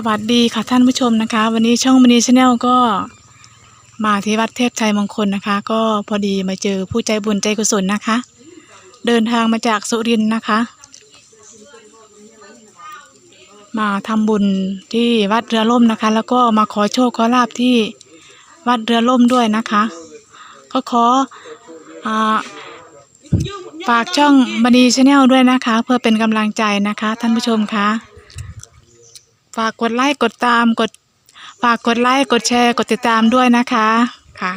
สวัสดีค่ะท่านผู้ชมนะคะ วันนี้ช่องมณีชาแนลก็มาที่วัดเทพชัยมงคลนะคะ ก็พอดีมาเจอผู้ใจบุญใจกุศลนะคะ เดินทางมาจากสุรินทร์นะคะ มาทำบุญที่วัดเรือล่มนะคะ แล้วก็มาขอโชคขอลาบที่วัดเรือล่มด้วยนะคะ ก็ขออาฝากช่องมณีชาแนลด้วยนะคะ เพื่อเป็นกำลังใจนะคะ ท่านผู้ชมคะ ฝากกดไลค์กดตามกด ฝากกดไลค์กดแชร์กดติดตามด้วยนะคะค่ะ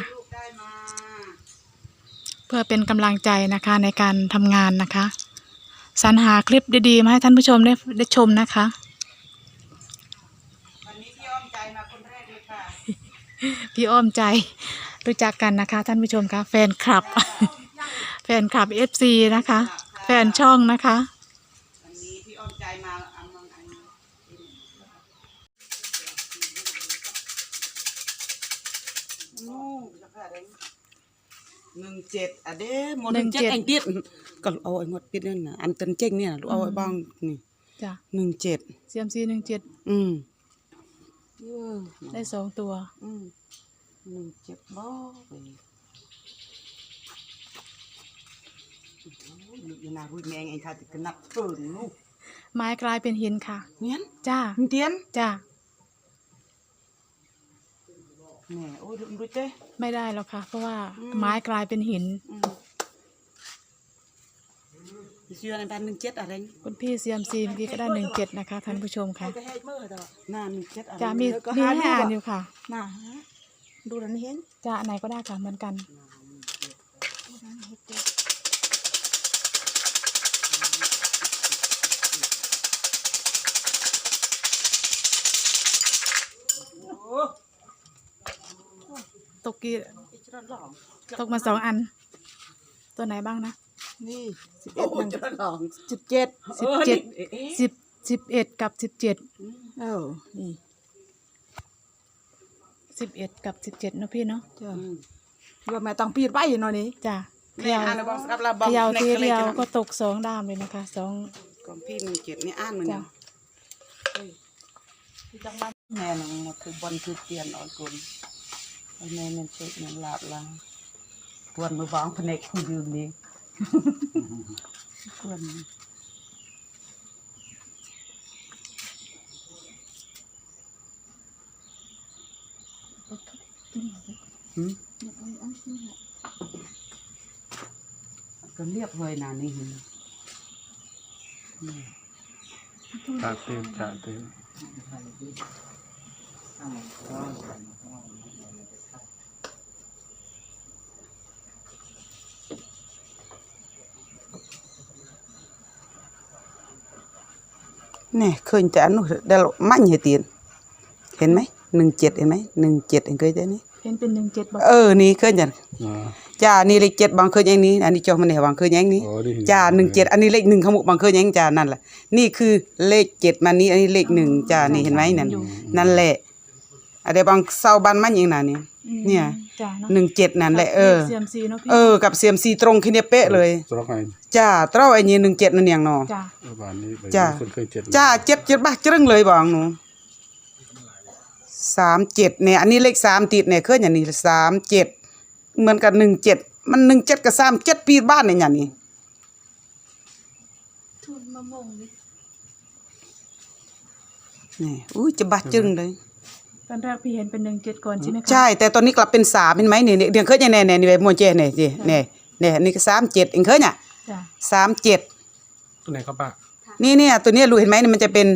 เพื่อเป็นกำลังใจนะคะในการทำงานนะคะสรรหาคลิปดีๆมาให้ท่านผู้ชมได้ได้ชมนะคะวันนี้พี่อ้อมใจมาคนแรกเลยค่ะพี่อ้อมใจรู้จักกันนะคะ ท่านผู้ชมคะแฟนคลับ แฟนคลับเอฟซีนะคะ แฟนช่องนะคะ หนึ่งเจ็ดอะเด้หมดหนึ่งเจ็ด17เองติดก็เอาไอ้งดปิดนั่นน่ะอันเตันเจ๊งเนี่ยลูกเอาไอ้บ้างนี่จ้ะหนึ่งเจ็ดเซียมซีหนึ่งเจ็ดอืมเออได้สองตัว อืมหนึ่งเจ็ดบ่ไปโอ้ยลูกอยังนารุ่ยแมงไอ้ท่าติดกระนับเฟินลูกไม้กลายเป็นหินค่ะเนี้ยนจ้ามึงเตียน จ้า แหน่โอ้ยดูดูเจ้ไม่ได้หรอกค่ะ เพราะว่าอืมไม้กลายเป็นหิน อืมเชื่อในบ้านหนึ่งเจ็ดอะไรคุณพี่เซียมซีเมื่อกี้ก็ได้หนึ่งเจ็ดนะคะท่านผู้ชมค่ะ จะให้เมื่อตลอดหน้าหนึ่งเจ็ดอะไรจะมีแล้วก็มีหาให้ดูอ่านอะอยู่ค่ะ น่ะดูนันเห็น จะไหนก็ได้ค่ะเหมือนกัน ตกกี่อิจฉาหลองตกมาสองอัน ตัวไหนบ้างนะ นี่สิบโอ้เอ็ดยจะลองสิบเจ็ดสิบเจ็ดเอ๊ะเอ๊ะสิบสิบเอ็ดกับสิบเจ็ดเอ้านี่สิบเอ็ดกับสิบเจ็ดเนาะพี่เนาะจ้ะอืมว่าแม่ต้องปีดไว้หน่อยนี่จ้ะเขนี่ยาอ่านแล้วบอกสกับเราบเขอกยาในทีกระเลเดียยวจะก็ตกสองด้ามเลยนะคะสองของพี่หนึ่งเจ็ดนี่อ่านมันจ้ะยังแม่น้องหมดคือบอลคือเปลี่ยนเอ่อนกุน ไอ้แม่เนี่ยเช็คเนี่ยลาบลังกวนมือบองพเนกผู้ยืมนี่กวนหืมก็เรียบเลยนะนี่หืมจ่าเต็มจ่าเต็ม นี่เคยจะอันนู้นเดลมั่นเหตียนเห็นไหมหนึ่งเจ็ดเห็นไหมหนึ่งเจ็ดเห็นเคยจะนี่เห็นเป็นหนึ่งเจ็ดบอกเออนี่เคยจะอ่าจ้านี่เลขเจ็ดบางเคยอย่างนี้อันนี้จอมันเนี่ยบางเคยอย่างนี้โอ้นี่จ้าหนึ่งเจ็ดอันนี้เลขหนึ่งขมุกบางเคยอย่างจ้านั่นแหละนี่คือเลขเจ็ดมานี้อันนี้เลขหนึ่งจ้านี่เห็นไหมนั่นนั่นแหละอะไรบางเศร้าบ้านมันอย่างนั้นนี่ อืมเนี่ย จ้ะเนาะหนึ่งเจ็ดนั่นแหละเออ เซียมซีเนาะพี่เออกับเสียมซีตรงขึ้นเนี่ยเป๊ะเลยสระไงจ้าเต้าไอ้นี่หนึ่งเจ็ดนั่นอย่างเนาะ จ้ะเออบ้านนี้ไปจ้าคนเคยเจ็ดจ้าเจ็ดเจ็ดบ้าจึงเลยบอกหนูสามเจ็ดเนี่ยอันนี้เลขสามติดเนี่ยเคยอย่างนี้สามเจ็ดเหมือนกับหนึ่งเจ็ดมันหนึ่งเจ็ดกับสามเจ็ดปีบ้านเนี่ยอย่างนี้ทุนมะม่วงดินี่อุ้ยจะบ้าจึงเลย ตอนแรกพี่เห็นเป็นหนึ่งเจ็ดก่อนใช่ไหมคะใช่ แต่ตอนนี้กลับเป็นสามเห็นไหมเนี่ยเนี่ยเดี๋ยวเคยอย่างแน่เนี่ยนี่แบบโมเจเนี่ยสิเนี่ยเนี่ยนี่ก็สามเจ็ดเองเคยเนี่ยจ้ะสามเจ็ดตัวไหนครับป้านี่เนี่ยตัวเนี้ยรู้เห็นไหมเนี่ยมันจะเป็น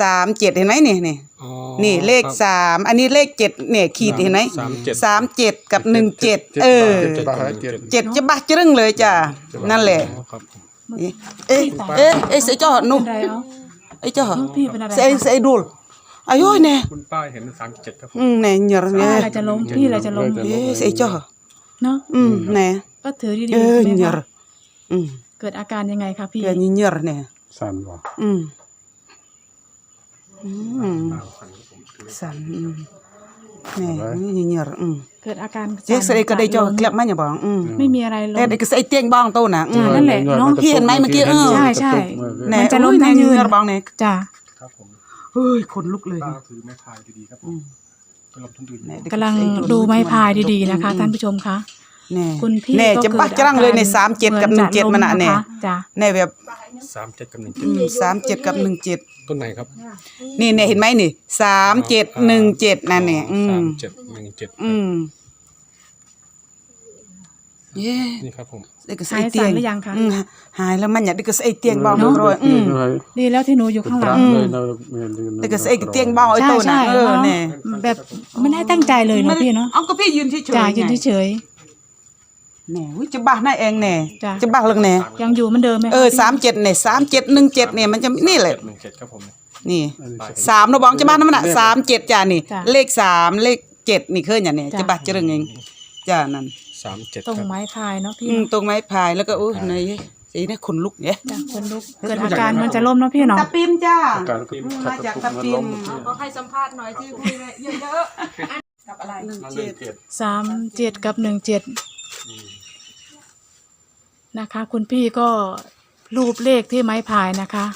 สามเจ็ดเห็นไหมนี่นี่อ๋อนี่เลขสามอันนี้เลขเจ็ดเนี่ยขีดเห็นไหมสามเจ็ดสามเจ็ดกับหนึ่งเจ็ดเออเจ็ดบาทเจ็ด เจ็ดจะบ้าจึงเลยจ้ะนั่นแหละ อ๋อครับเอ๊ะเอ๊ะเอ๊ะเอ๊ะเสียจ่อหนูเป็นไรเอาไอ้จ่อเออพี่เป็นอะไรเสียเสียดูล อายุเนี่ยคุณป้าเห็นสามเจ็ดครับผมอืมเนี่ยเหยอะพี่เนี่ยอะไรจะล้มพี่อะไรจะล้มเอ๊ะเสียจ่อเนาะอืมเนี่ยก็ถือดีเออๆใช่ไหเหมยอะคะอืมเกิดอาการยังไงคะพี่เกิดเหยอะเนี่ยสันบ่อืมอืมสันอืมเนี่ยเหยอะอืมเกิดอาการเจ๊เสียก็ได้จ่อเกลียบมันอย่าบอกอืมไม่มีอะไรล้แต่มเด็กก็ใส่เตียงบ้องโตน่ะอืมจ้ะนั่นแหละเนาะพี่เห็นไหมเมื่อกี้เออใช่ใช่แน่มันจะล้มโอ้ยทั้งยืนเหยอะบ้องเนี่ยจ้ะครับผมโเฮ้ยขนลุกเลยป้าถือไม้พายดีๆครับผอืมม กำลังทุนดื่นแน่เด็กำลังดูไม้พายดีๆนะคะท่านผู้ชมคะแน่คุณพี่แน่ก็จะบักกิดจังเลยในอรสามเจ็ดกับหหนึ่องเจ็ดมันน่ะจะล้แน่คะจ้ะแน่แบบสามเจ็ดกับหนึ่งอืเจ็ดมสามเจ็ดกับหนึ่งเจ็ดต้นไหนครับนี่เนี่ยเห็นไหมนี่สามเจ็ดหนึ่งเจ็ดนั่นเนี่ยอืสามมเจ็ดหนึ่งเจ็ดอืม เย้นี่ครับผมได้ก็ใส่เตียงหายสั่นหรือยังคะอืมหายแล้วมันอยากได้ก็ใส่เตียงเบาเนอะรอยอืม ดีแล้วที่หนูอยู่ข้างหลัง แต่ก็ใส่เตียงเบาไอ้ใช่โตใช่น่ะเออเนาะแน่แบบไม่ได้ตั้งใจเลยเนาะพี่เนาะเอาก็พี่ยืนเฉยๆจ้ะยืนไงเฉยแน่วิจะบ้าหน้าเองแน่จ้ะ จะบ้าเรื่องแน่ๆยังอยู่เหมือนเดิมไหมคะเออพี่สามเจ็ดเนี่ยสามเจ็ดหนึ่งเจ็ดเนี่ยมันจะนี่แหละ หนึ่งเจ็ดครับผม นี่สามเราบอกจะบ้านน้ำมันอะสามเจ็ดจ้านี่ จ้ะเลขสามเลขเจ็ดนี่เคยอย่างเนี่ยจ้ะ จะบ้าจะเรื่องเองจ้านั่น สามเจ็ดตรงครับไม้พายเนาะพี่อืมตรงไม้พายแล้วก็โอ้ยในสีนี่ขนลุกเนี่ยจ้ะคนลุกเกิดอาการเหมันจะล้มเนาะพี่เนาะตะปิมจ้า การพิมพ์มาจากตะปิมก็ให้สัมภาษณ์หน่อยที่คุยเยอะๆกับอะไรหนึ่งหเจ็นึ่ดงเจ็ด สามเจ็ดกับหนึ่งเจ็ดนะคะ คุณพี่ก็รูปเลขที่ไม้พายนะคะ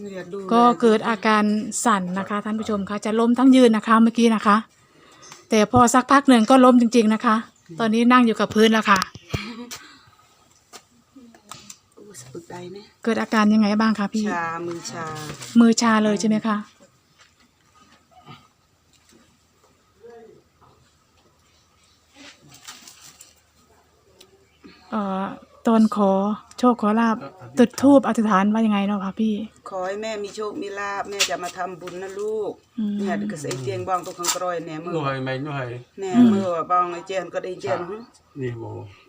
เนี่ยดูก็เกิดอาการสั่นนะคะท่านผู้ชมคะจะล้มทั้งยืนนะคะเมื่อกี้นะคะ แต่พอสักพักหนึ่งก็ล้มจริง ๆนะคะ ตอนนี้นั่งอยู่กับพื้นแล้วค่ะโอ้ยสะอึกใดเนี่ยเกิดอาการยังไงบ้างคะพี่ ชา มือชา มือชาเลยใช่ไหมคะเอ่อตอนขอ โชคขอลาบจุดทูบอธิษฐานว่ายังไงเนาะคะพี่ ขอให้แม่มีโชคมีลาบแม่จะมาทำบุญนะลูกอืม เนี่ยก็ใส่เตียงบางตรงข้างกรอยเนี่ยมือหน่วยไม่หน่วยแน่มือว่าบางไอ้เจนก็ได้เจนหึนี่โม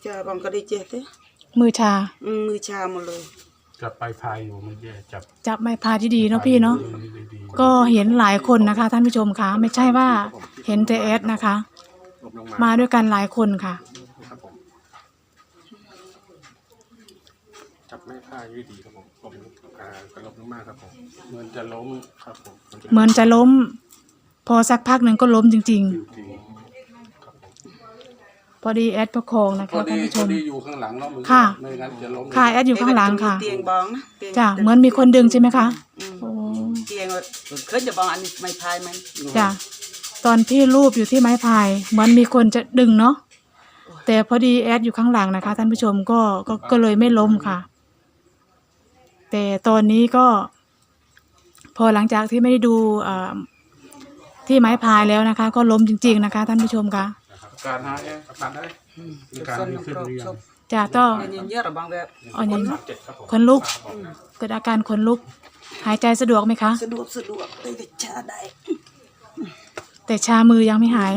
จ้าบางก็ได้เจนเด้มือชาอืมมือชาหมดเลย จับไปพายอยู่ไม่แย่จับจับไม้พายที่ดีเนาะพี่เนาะ ดีก็เห็นหลายคนนะคะท่านผู้ชมคะไม่ใช่ว่าเห็นแต่แอดนะคะๆลบลงมามาด้วยกันหลายคนค่ะ ครับผม จับไม้พายดีๆครับผมลบอ่ากระลบลงมาครับผมเหมือนจะล้มครับผมเหมือนจะล้ม พอสักพักหนึ่งก็ล้มจริง จริงๆครับผมๆ พอดีแอดประคองนะพอคะท่าดีนผู้ชพอม ดีอยู่ข้างหลังเนาะมึงค่ะ ไม่งั้นจะล้มค่ะแอดอยู่ข้างหลังค่ะเตียงบองนะตียงจ้ะเหมือนมีคนดึงใช่ไหมคะอืมโอ้เตียงว่าเคยจะบองอันนี้ไม่พายมันจ้ะตอนพี่รูปอยู่ที่ไม้พายเหมือนมีคนจะดึงเนาะแต่พอดีแอดอยู่ข้างหลังนะคะท่านผู้ชมก็ก็ก็เลยไม่ล้มค่ะ แต่ตอนนี้ก็ พอหลังจากที่ไม่ได้ดูเอ่อที่ไม้พายแล้วนะคะ ก็ล้มจริง ๆ นะคะ ท่านผู้ชมคะการหาเองการได้การดีขึ้นหรือยังจ้ะต้องเนี่ยเยอะระบางแบบอันนี้สามเจ็ดครับผมขนลุกเกิดอาการขนลุก หายใจสะดวกไหมคะสะดวกสะดวกได้แต่ชาได้ แต่ชามือยังไม่หาย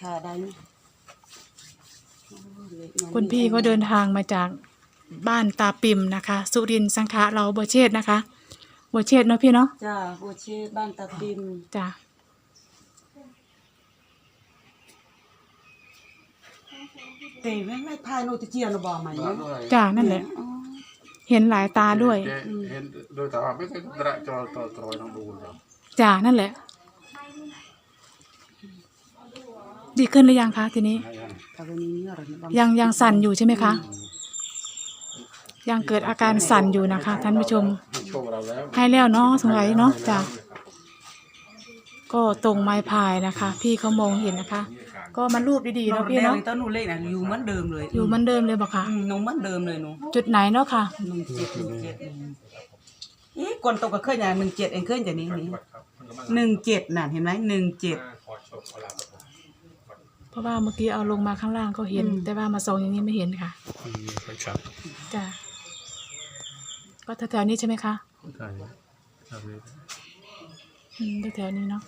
ชาได้ไหมคุณพี่ก็เดินทางมาจาก บ้านตาปิมนะคะ สุรินทร์สังขะเราบัวเชษฐ์นะคะบัวเชษฐ์เนาะพี่เนาะจ้าโบเชบ้านตาปิมจ้ะแต่ไม่ไม่พายโนติเจียนบองไหมเนี่ยจ้ะนั่นแหละเห็นหลายตาด้วยเห็นโดยแต่ว่าไม่เคยตระจอตอตรอยน้องดูเลยจ้ะนั่นแหละ ดีขึ้นหรือยังคะทีนี้ตาวันนี้เนี่ยอะไรบางยังยังสั่นอยู่ใช่ไหมคะ ยังเกิดอาการสั่นอยู่นะคะท่านผู้ชม โชคเราแล้วให้แล้วเนาะสงสัยเนาะจ้ะก็ตรงไม้พายนะคะ พี่เขามองเห็นนะคะ ก็มารูปดีๆเราเนาะพี่พี่เนาะเนาะตอนหนูเล่นน่ะอยู่เหมือนเดิมเลยอยู่เหมือนเดิมเลยบอกค่ะ อืมหนูเหมือนเดิมเลยหนูจุดไหนเนาะค่ะหนึ่งเจ็ดหนึ่งเจ็ดเอ๊ะก่อนตกก็เคยอย่างหนึ่งเจ็ดเองเคยอย่างนี้นี่หนึ่งเจ็ดน่ะเห็นไหมหนึ่งเจ็ด ขอโชคขอลาบครับผมเพราะว่าเมื่อกี้เอาลงมาข้างล่างก็เห็นแต่ว่ามาส่องอย่างนี้ไม่เห็นค่ะ อืมไปชัดจ้ะ ก็แถวๆนี้ใช่ไหมคะใช่ครับอืมแถวๆนี้เนาะ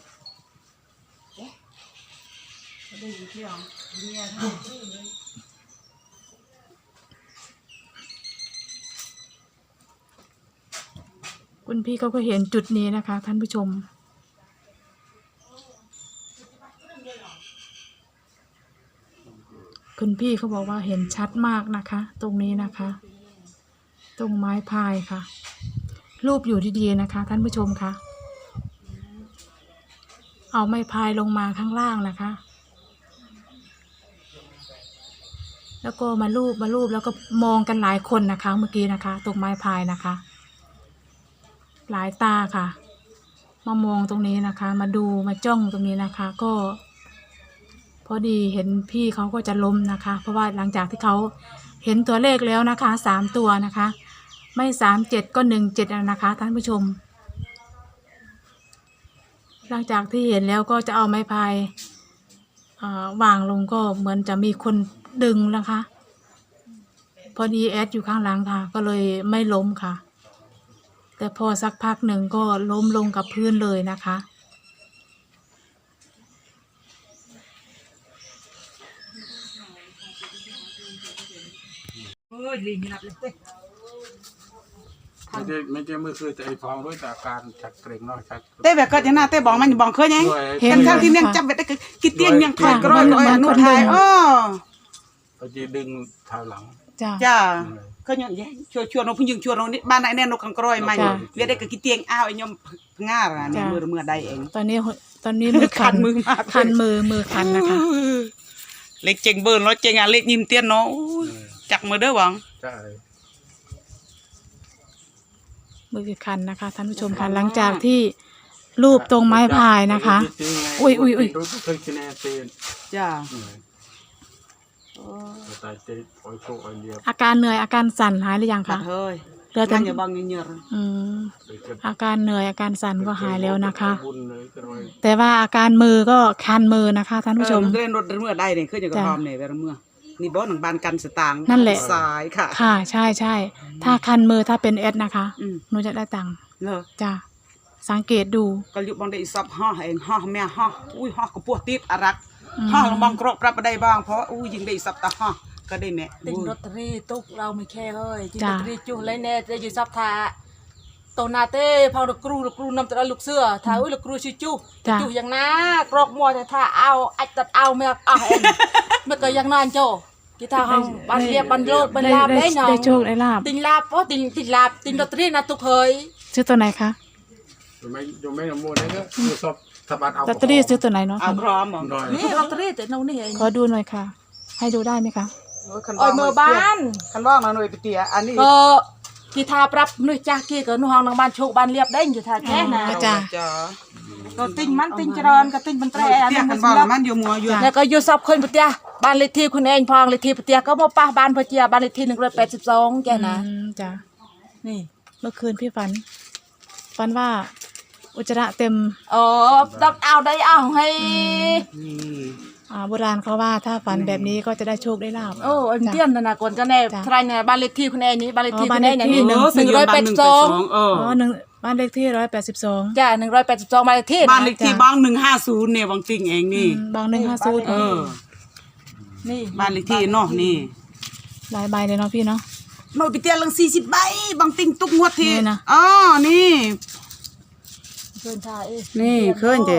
คุณพี่เขาก็เห็นจุดนี้นะคะ ท่านผู้ชม คุณพี่เขาบอกว่าเห็นชัดมากนะคะ ตรงนี้นะคะ ตรงไม้พายค่ะ รูปอยู่ดีๆนะคะ ท่านผู้ชมคะเอาไม้พายลงมาข้างล่างนะคะ แล้วก็มารูปมารูปแล้วก็มองกันหลายคนนะคะ เมื่อกี้นะคะ ตรงไม้พายนะคะ หลายตาค่ะ มามองตรงนี้นะคะ มาดูมาจ้องตรงนี้นะคะ ก็พอดีเห็นพี่เขาก็จะล้มนะคะ เพราะว่าหลังจากที่เขาเห็นตัวเลขแล้วนะคะสามตัวนะคะ ไม่สามเจ็ดก็หนึ่งเจ็ดนะคะท่านผู้ชม หลังจากที่เห็นแล้วก็จะเอาไม้พายอ่าวางลงก็เหมือนจะมีคนดึงนะคะ พอดีแอดอยู่ข้างหลังค่ะ ก็เลยไม่ล้มค่ะ แต่พอสักพักหนึ่งก็ล้มลงกับพื้นเลยนะคะเอ้ยลิงนับเลยเต้ ไม่ใช่ไม่ใช่เมื่อคืนแต่ไอ้ฟองด้วยแต่อาการชักเกร็งเนาะชัก เต้แบบก็จะหน้าเต้บอกมันบอกเคยยังด้วย เห็กันนทั้งที่เนี่ยจับไปได้ก็กิเตียงยังคอยกร้อยกร้อยอนุทายอ้อเขาจะดึงเท้าหลัง จ้า จ้าเคยยังแย่ชวนชวนเราพุ่งยิงชวนเรานี่บ้านไหนแน่นกกังกร้อยมาจ้ะเวียได้ก็กิเตียงอ้าวไอ้ยมง่าร่ะนี่มือมือใดเอง ตอนนี้หัวตอนนี้มือคันคันมือมากเลยคันมือมือคันนะคะ เล็กเจงเบิร์นแล้วเจงอะเล็กยิ้มเตี้ยนเนาะอู้ยจักมือเด้อหวัง ใช่ มือคันนะคะท่านผู้ชมค่ะหลังจากที่รูปตรงไม้พายนะคะ อุ้ยอุ้ยอุ้ยเคยกินแอร์เตียนจ้าแต่เจ๊โอ้ยโชคโอ้ยเลียบอาการเหนื่อยอาการสั่นหายหรือยังตัคะดเฮ้ยเหลือแต่ท่านอย่าบังเงียบอืมเดี๋ยวจะอาการเหนื่อยอาการสั่นก็หายแล้วนะคะบุญเลยก็เลยแต่ว่าอาการมือก็คันมือนะคะท่านผู้ชมเล่นรถเมื่อได้เนี่ยคือจะกระทอมเนี่ยเวลาเมื่อ นี่บอสหนังบานกันสตางค์นั่นแหละสายค่ะ ค่ะ ใช่ใช่ถ้าคันมือถ้าเป็นเอสนะคะอืม หนูจะได้ตังค์เลอจ้าสังเกตดู ก็ยุบบางได้ซับห่อเองห่อแม่ห่ออุ้ยห่อกระปวดติดอารักอืม ห่อลงบางกรอบปรับได้บ้างเพราะอุ้ยยิงได้ซับตาห่อก็ได้แม่ติงลอตเตอรี่ตุกเราไม่แค่เฮ้ยจิงจ้ะลอตเตอรี่จุเลยแน่จะอยู่ซับทาโตนาเต้พอลูกครูลูกครูนำแตะลูกเสื้อถ้าอุ้ยลูกครูชื่อจุจ้ะ จุอย่างนะกรอกมัวแต่ถ้าเอาอัดตัดเอาไม่เอาเองไม่เคยยังนานโจกีตาร์ห้องบันเรียบบันโลดบันลาบได้หนองได้โชคได้ลาบติงลาบเพราะติงติงลาบติงลอตเตอรี่นะตุกเฮยซื้อตัวไหนคะอยู่ไม่อยู่ไม่ละมุนเลยก็คือสอบสะบัดเอาลอตเตอรี่ซื้อตัวไหนเนาะเอาพร้อมหมอดอยนี่ลอตเตอรี่แต่เรานี่เองขอดูหน่อยค่ะ ให้ดูได้ไหมคะเอ้ยเมื่อบ้านคันว่างมาหน่อยไปเตียอันนี้ก็กีทาปรับนุ่ยจ้ากี้ก็นุ่งห้องนางบ้านโชคบ้านเรียบได้อยู่ท่าแค่นะอ๋อจ้ะจ้า ก็ติงมันติงเจริญก็ติงมันแตรอันเตียนั้นกัมันนว่าสำหรับมันอยู่มัวอยู่แล้วก็อยู่ซับคนปะเตียบ้านเลขที่คุณเองพองเลขที่ปะเตียก็มาป้าบ้านปะเตียบ้านเลขที่หนึ่งร้อยแปดสิบสองแกนะอืมจ้ะนี่ เมื่อคืนพี่ฝัน ฝันว่าอุจจาระเต็ม อ๋อต้องเอาได้เอาให้นี่ อ่าโบราณเขาว่าถ้าฝันแบบนี้ก็จะได้โชคได้ลาบ โอ้เอ็มเตี้ยนนะนะคนก็แน่จ้ะใครเนี่ยบ้านเลขที่คุณเองนี้บ้านเลขที่อ๋อคุณเองบ้านเลขที่นี่หนึ่งเออหนึ่งร้อยแปดสิบสองเอออ๋อหนึ่งบ้านเลขที่ร้อยแปดสิบสอง จ้ะหนึ่งร้อยแปดสิบสองบ้านเลขที่บ้านเลนะขที่บ้างหนึ่งห้าศูนย์เนี่ยบางติงเองนี่ บางหนึ่งห้าศูนย์เออ นี่บ้านเลขที่เนาะนี่หลายใบเลยเนาะพี่เนาะ หน่อยไปเตียลังสี่สิบใบบางติงตุกงวดทีนี่นะ อ๋อนี่ เพื่อนทาเอ้ยนี่เคลื่อนเจ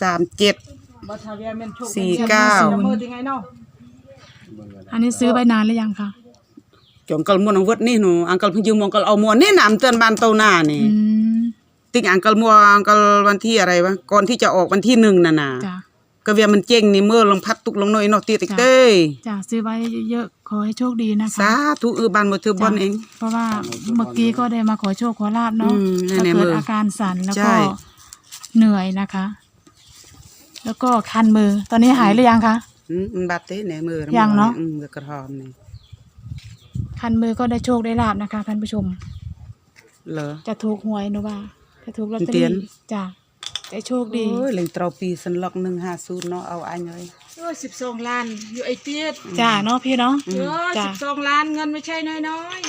สามเจ็ด บัตรทาเวียเมนโชคสี่เก้า จะมือยังไงเนาะอันนี้ซื้อใบนานหรือยังคะจงกลมวนอังวดนี่หนูอังกลเพิ่งยืมมองกลเอามวนนี่หนามเตือนบานเตาหน้านี่อืมติงอังกลมัวอังกลวันที่อะไรวะก่อนที่จะออกวันที่หนึ่งน่ะนะจ้ะ ก็เวียมันเจ๊งนี่เมื่อลงพัดตุกลงหน่อยเนาะตีติกจ้ะ เต้ยจ้ะซื้อไว้เยอะๆขอให้โชคดีนะคะ สาธุเออบานบ่ถือบอลเอง เพราะว่าเมื่อกี้ก็ได้มาขอโชคขอลาบเนาะอืมก็ในเกิมืดอออาการสั่นแล้วใช่ ก็เหนื่อยนะคะ แล้วก็คันมือ ตอนนี้หายหรือยังคะ อืมมันบาดเต้ในมือยังเนาะ อืมกระทอมนี่คันมือก็ได้โชคได้ลาบนะคะท่านผู้ชม เหรอ จะถูกหวยหนูว่า จะถูกลอตเตอเตียรี่นจ้ะจะโชคดีโอ้ยเล่งเตราปีสันล็อกหนึ่งห้าศูนย์เนาะเอาอันเลยโอ้สิบสองล้านอยู่ไอเตี้ยจ้ะเนาะพี่เนาะ เออจ้ะ สิบสองล้านเงินไม่ใช่น้อย